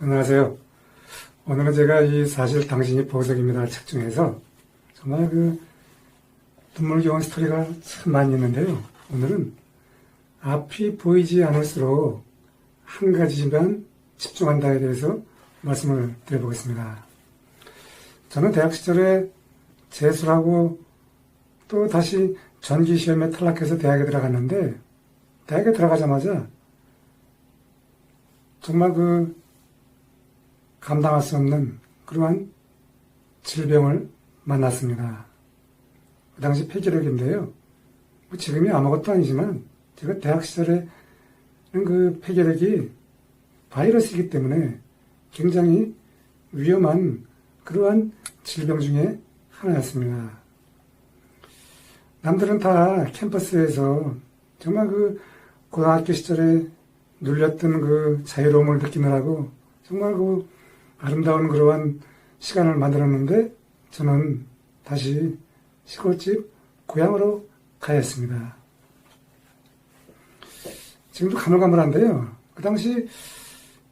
안녕하세요. 오늘은 제가 이 사실 당신이 보석입니다 책 중에서 정말 그 눈물겨운 스토리가 참 많이 있는데요. 오늘은 앞이 보이지 않을수록 한 가지만 집중한다에 대해서 말씀을 드려보겠습니다. 저는 대학 시절에 재수하고 또 다시 전기 시험에 탈락해서 대학에 들어갔는데 대학에 들어가자마자 정말 그 감당할 수 없는 그러한 질병을 만났습니다. 그 당시 폐결핵인데요. 뭐 지금이 아무것도 아니지만 제가 대학 시절에는 그 폐결핵이 바이러스이기 때문에 굉장히 위험한 그러한 질병 중에 하나였습니다. 남들은 다 캠퍼스에서 정말 그 고등학교 시절에 눌렸던 그 자유로움을 느끼느라고 정말 그 아름다운 그러한 시간을 만들었는데 저는 다시 시골집 고향으로 가야 했습니다. 지금도 가물가물한데요. 그 당시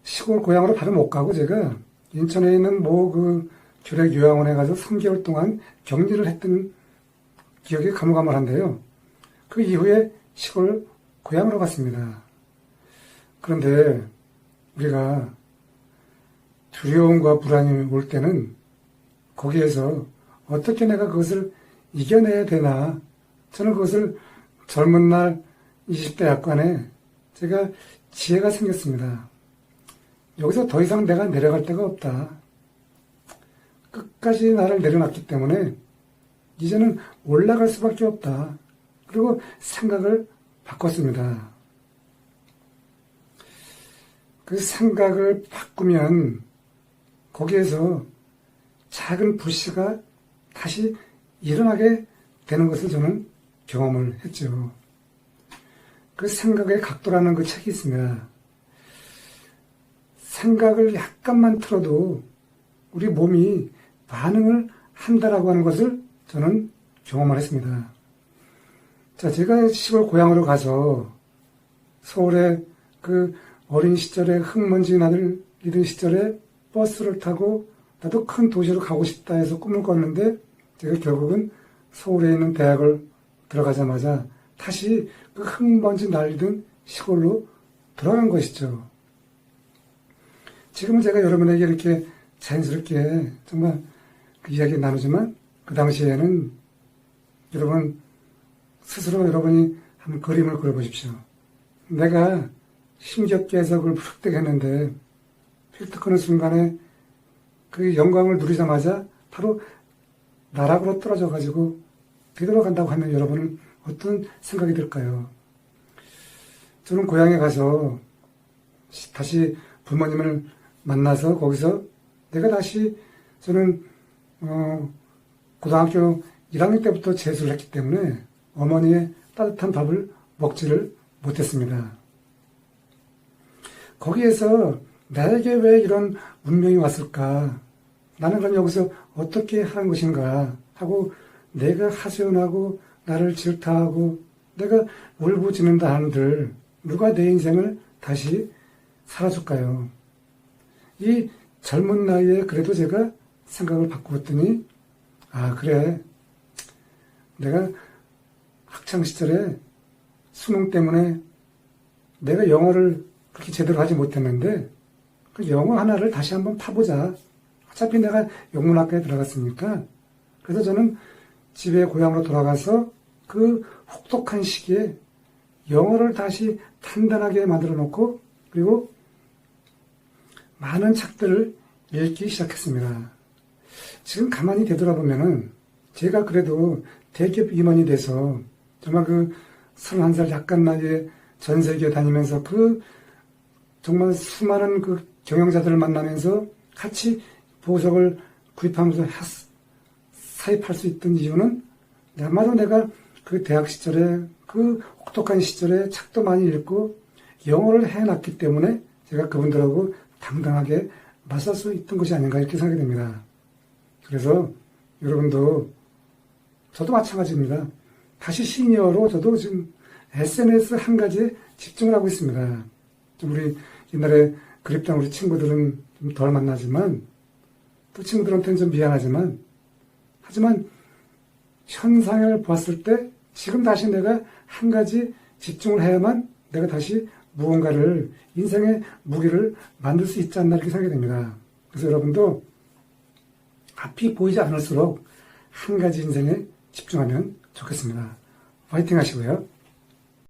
시골 고향으로 바로 못 가고 제가 인천에 있는 뭐그 교례 요양원에 가서 3개월 동안 격리를 했던 기억이 가물가물한데요. 그 이후에 시골 고향으로 갔습니다. 그런데 우리가 두려움과 불안이 올 때는 거기에서 어떻게 내가 그것을 이겨내야 되나 저는 그것을 젊은 날 20대 약관에 제가 지혜가 생겼습니다. 여기서 더 이상 내가 내려갈 데가 없다. 끝까지 나를 내려놨기 때문에 이제는 올라갈 수밖에 없다. 그리고 생각을 바꿨습니다. 그 생각을 바꾸면 거기에서 작은 불씨가 다시 일어나게 되는 것을 저는 경험을 했죠. 그 생각의 각도라는 그 책이 있습니다. 생각을 약간만 틀어도 우리 몸이 반응을 한다라고 하는 것을 저는 경험을 했습니다. 자, 제가 시골 고향으로 가서 서울에 그 어린 시절에 흙먼지 나들이던 시절에 버스를 타고 나도 큰 도시로 가고 싶다 해서 꿈을 꿨는데 제가 결국은 서울에 있는 대학을 들어가자마자 다시 그 흙먼지 날리던 시골로 돌아간 것이죠. 지금은 제가 여러분에게 이렇게 자연스럽게 정말 그 이야기 나누지만 그 당시에는 여러분 스스로 여러분이 한번 그림을 그려보십시오. 내가 힘겹게 해서 그걸 푸득했는데 필터 끄는 순간에 그 영광을 누리자마자 바로 나락으로 떨어져 가지고 되돌아간다고 하면 여러분은 어떤 생각이 들까요? 저는 고향에 가서 다시 부모님을 만나서 거기서 내가 다시 저는 어, 고등학교 1학년 때부터 재수를 했기 때문에 어머니의 따뜻한 밥을 먹지를 못했습니다. 거기에서 나에게 왜 이런 운명이 왔을까? 나는 그럼 여기서 어떻게 하는 것인가? 하고 내가 하소연하고 나를 질타하고 내가 울부짖는다 하는들 누가 내 인생을 다시 살아줄까요? 이 젊은 나이에 그래도 제가 생각을 바꾸었더니 아 그래 내가 학창 시절에 수능 때문에 내가 영어를 그렇게 제대로 하지 못했는데 그 영어 하나를 다시 한번 타보자. 어차피 내가 영문학과에 들어갔으니까. 그래서 저는 집에 고향으로 돌아가서 그 혹독한 시기에 영어를 다시 단단하게 만들어 놓고 그리고 많은 책들을 읽기 시작했습니다. 지금 가만히 되돌아보면은 제가 그래도 대기업 임원이 돼서 정말 그 31살 약간 나이에 전 세계 다니면서 그 정말 수많은 그 경영자들을 만나면서 같이 보석을 구입하면서 사입할 수 있던 이유는 아마도 내가 그 대학 시절에 그 혹독한 시절에 책도 많이 읽고 영어를 해놨기 때문에 제가 그분들하고 당당하게 맞설 수 있던 것이 아닌가 이렇게 생각이 됩니다. 그래서 여러분도 저도 마찬가지입니다. 다시 시니어로 저도 지금 SNS 한 가지에 집중을 하고 있습니다. 우리 옛날에 그립던 우리 친구들은 좀 덜 만나지만 또 친구들한테는 좀 미안하지만 하지만 현상을 봤을 때 지금 다시 내가 한 가지 집중을 해야만 내가 다시 무언가를 인생의 무기를 만들 수 있지 않나 이렇게 생각이 됩니다. 그래서 여러분도 앞이 보이지 않을수록 한 가지 인생에 집중하면 좋겠습니다. 화이팅 하시고요.